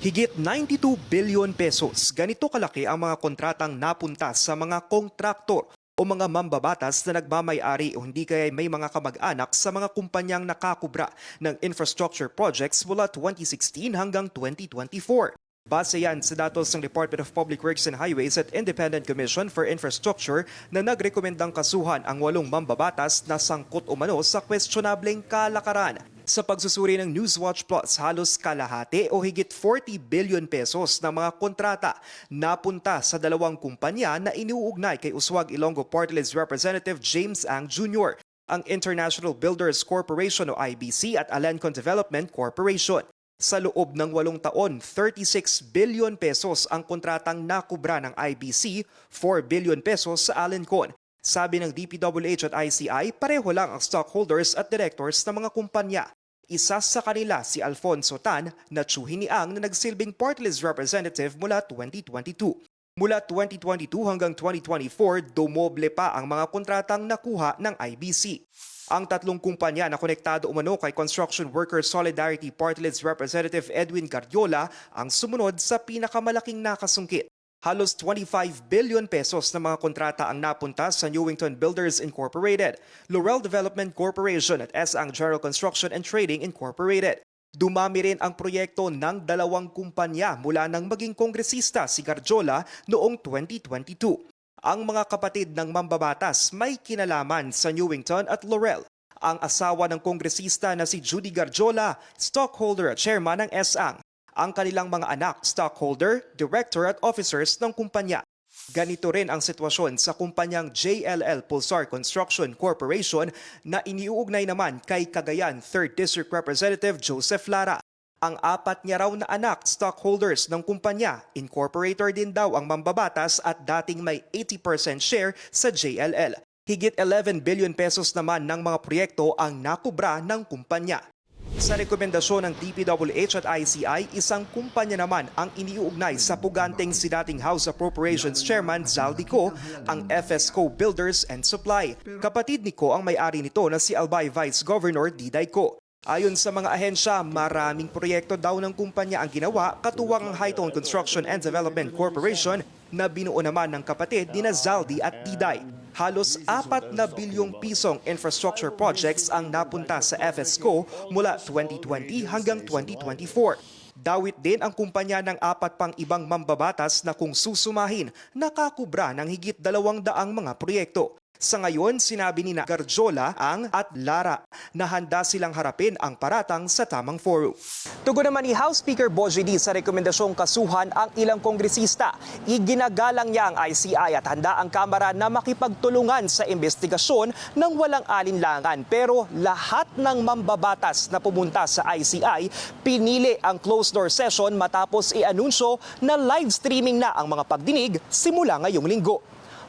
Higit 92 billion pesos. Ganito kalaki ang mga kontratang napunta sa mga kontraktor o mga mambabatas na nagmamayari o hindi kaya may mga kamag-anak sa mga kumpanyang nakakubra ng infrastructure projects mula 2016 hanggang 2024. Base yan sa datos ng Department of Public Works and Highways at Independent Commission for Infrastructure na nagrekomendang kasuhan ang walong mambabatas na sangkot umano sa questionableng kalakaran. Sa pagsusuri ng Newswatch Plus, halos kalahati o higit 40 billion pesos ng mga kontrata napunta sa dalawang kumpanya na iniuugnay kay Uswag Ilonggo Party List Representative James Ang Jr., ang International Builders Corporation o IBC at Alencon Development Corporation. Sa loob ng walong taon, 36 billion pesos ang kontratang nakubra ng IBC, 4 billion pesos sa Alencon. Sabi ng DPWH at ICI, pareho lang ang stockholders at directors ng mga kumpanya. Isa sa kanila si Alfonso Tan na tsuhin ni Ang na nagsilbing party list representative mula 2022. Mula 2022 hanggang 2024, dumoble pa ang mga kontratang nakuha ng IBC. Ang tatlong kumpanya na konektado umano kay Construction Workers Solidarity Party List Representative Edwin Cardiola ang sumunod sa pinakamalaking nakasungkit. Halos 25 billion pesos na mga kontrata ang napunta sa Newington Builders Incorporated, Laurel Development Corporation at S.Ang General Construction and Trading Incorporated. Dumami rin ang proyekto ng dalawang kumpanya mula nang maging kongresista si Garjola noong 2022. Ang mga kapatid ng mambabatas may kinalaman sa Newington at Laurel. Ang asawa ng kongresista na si Judy Garjola, stockholder at chairman ng S.Ang ang kanilang mga anak, stockholder, director at officers ng kumpanya. Ganito rin ang sitwasyon sa kumpanyang JLL Pulsar Construction Corporation na iniuugnay naman kay Cagayan 3rd District Representative Joseph Lara. Ang apat niya raw na anak, stockholders ng kumpanya, incorporator din daw ang mambabatas at dating may 80% share sa JLL. Higit 11 billion pesos naman ng mga proyekto ang nakubra ng kumpanya. Sa rekomendasyon ng DPWH at ICI, isang kumpanya naman ang iniuugnay sa puganteng si dating House Appropriations Chairman Zaldico, ang FSCO Builders and Supply. Kapatid ni Ko ang may-ari nito na si Albay Vice Governor Diday Ko. Ayon sa mga ahensya, maraming proyekto daw ng kumpanya ang ginawa katuwang ang Hightone Construction and Development Corporation na binuo naman ng kapatid ni Zaldi at Diday. Halos apat na bilyong pisong infrastructure projects ang napunta sa FSCO mula 2020 hanggang 2024. Dawit din ang kumpanya ng apat pang ibang mambabatas na kung susumahin, nakakubra ng higit dalawang daang mga proyekto. Sa ngayon, sinabi ni na ang at Lara na handa silang harapin ang paratang sa tamang forum. Tugon naman ni House Speaker Boji D sa rekomendasyong kasuhan ang ilang kongresista. Iginagalang niya ang ICI at handa ang Kamara na makipagtulungan sa investigasyon ng walang alinlangan. Pero lahat ng mambabatas na pumunta sa ICI, pinili ang closed-door session matapos i-anunsyo na live streaming na ang mga pagdinig simula ngayong linggo.